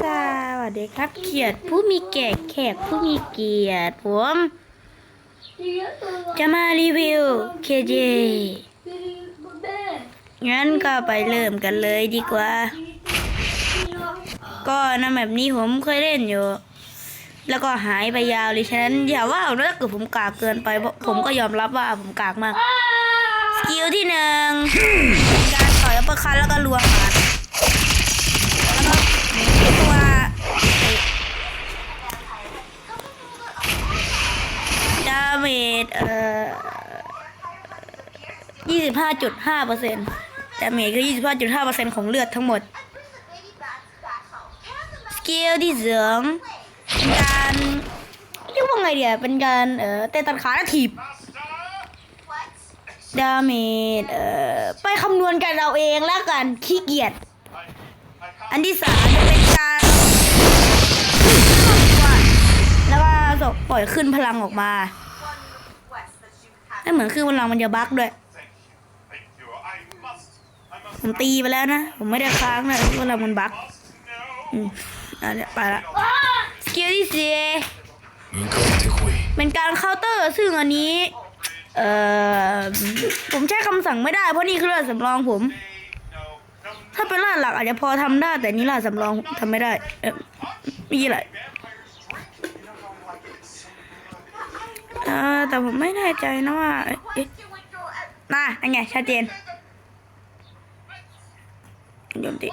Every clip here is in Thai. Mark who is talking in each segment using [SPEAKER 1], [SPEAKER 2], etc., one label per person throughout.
[SPEAKER 1] สวัสดีครับเกียรติผู้มีแก่แขกผู้มีเกียรติผม จะมารีวิว KJ งั้นก็ไปเริ่มกันเลยดีกว่า ก็นะแบบนี้ผมเคยเล่นอยู่ แล้วก็หายไปยาวเลยฉะนั้นอย่าว่าถ้าเกิดผมกากเกินไป ผมก็ยอมรับว่าผมกากมาก สกิลที่หนึ่งการต่อยอัปเปอร์คัทแล้วก็ลวงหมัดแล้วก็ ตัวดาเมจเอ่อยี่สิบห้าจุดห้าเปอร์เซ็นต์ดาเมจคือยี่สิบห้าจุดห้าเปอร์เซ็นต์ของเลือดทั้งหมด สกิลที่เสองเป็นการเรียกว่าไงเดียเป็นการเอ่อเตะตัดขาและถีบดาเมจเอ่อไปคำนวณกันเราเองแล้วกันขี้เกียจอันที่สามจะเป็น ยขึ้นพลังออกมาไม่เหมือนคือพลังมันจะบั๊กด้วยผมตีไปแล้วนะ ผมไม่ได้ค้างนะพลังมันบั๊กอันนี้ไปละสกิลที่สี่เป็นการเคาน์เตอร์ซึ่งอันนี้ เอ่อ ผมใช้คำสั่งไม่ได้เพราะนี่คือเลือดสำรองผม ถ้าเป็นล่าหลักอาจจะพอทำได้ แต่นี่ล่าสำรองทำไม่ได้ เออมีอะไร ออแต่ผมไม่แน่ใจนะว่าเอย่าอันไงชัดเจนยมติ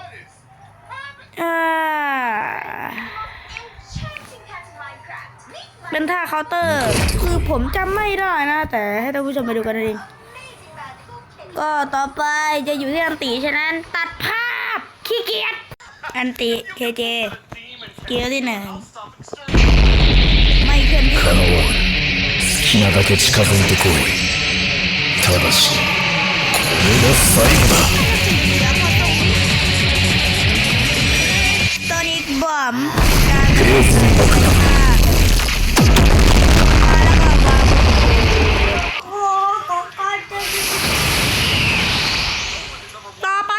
[SPEAKER 1] อ่าเป็นท่าเคาน์เตอร์ คือผมจำไม่ได้นะ แต่ให้ท่านผู้ชมไปดูกันเองก็ต่อไปจะอยู่ที่อันตีฉะนั้น ตัดภาพขี้เกียจอันติเคเจเกียวที่หนึ่งไม่เคลื่อนที่
[SPEAKER 2] きなだけ近づいてこいただしこれが最後だ
[SPEAKER 1] ตัวนี้บอมการ
[SPEAKER 2] クレイズに爆弾
[SPEAKER 1] ต่อไป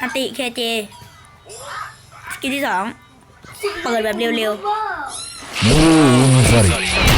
[SPEAKER 1] อันติเคเจสกิลที่สองเปิดแบบเร็ว
[SPEAKER 2] もううんざり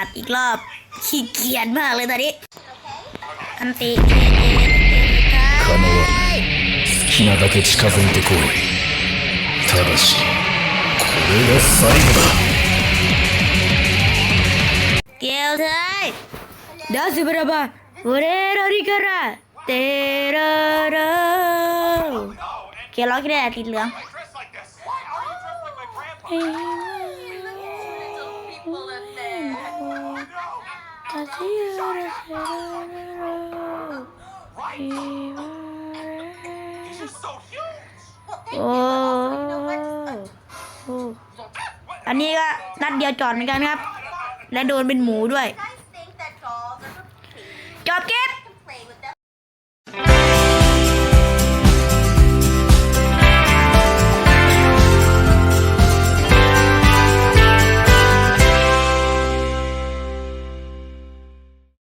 [SPEAKER 1] ตัดอีกรอบขี้เกียจมากเลยตอนนี้ อันติเคเจ
[SPEAKER 2] 構わん好きなだけ近づいてこいただしこれが最後だ
[SPEAKER 1] เกลเธอดาซิบราบาโอเรโรริการาเตโรโรเกลร้องแค่ได้ติดเหลือง โอ้อันนี้ก็นัดเดียวจอดเหมือนกันครับ และโดนเป็นหมูด้วย จอบเก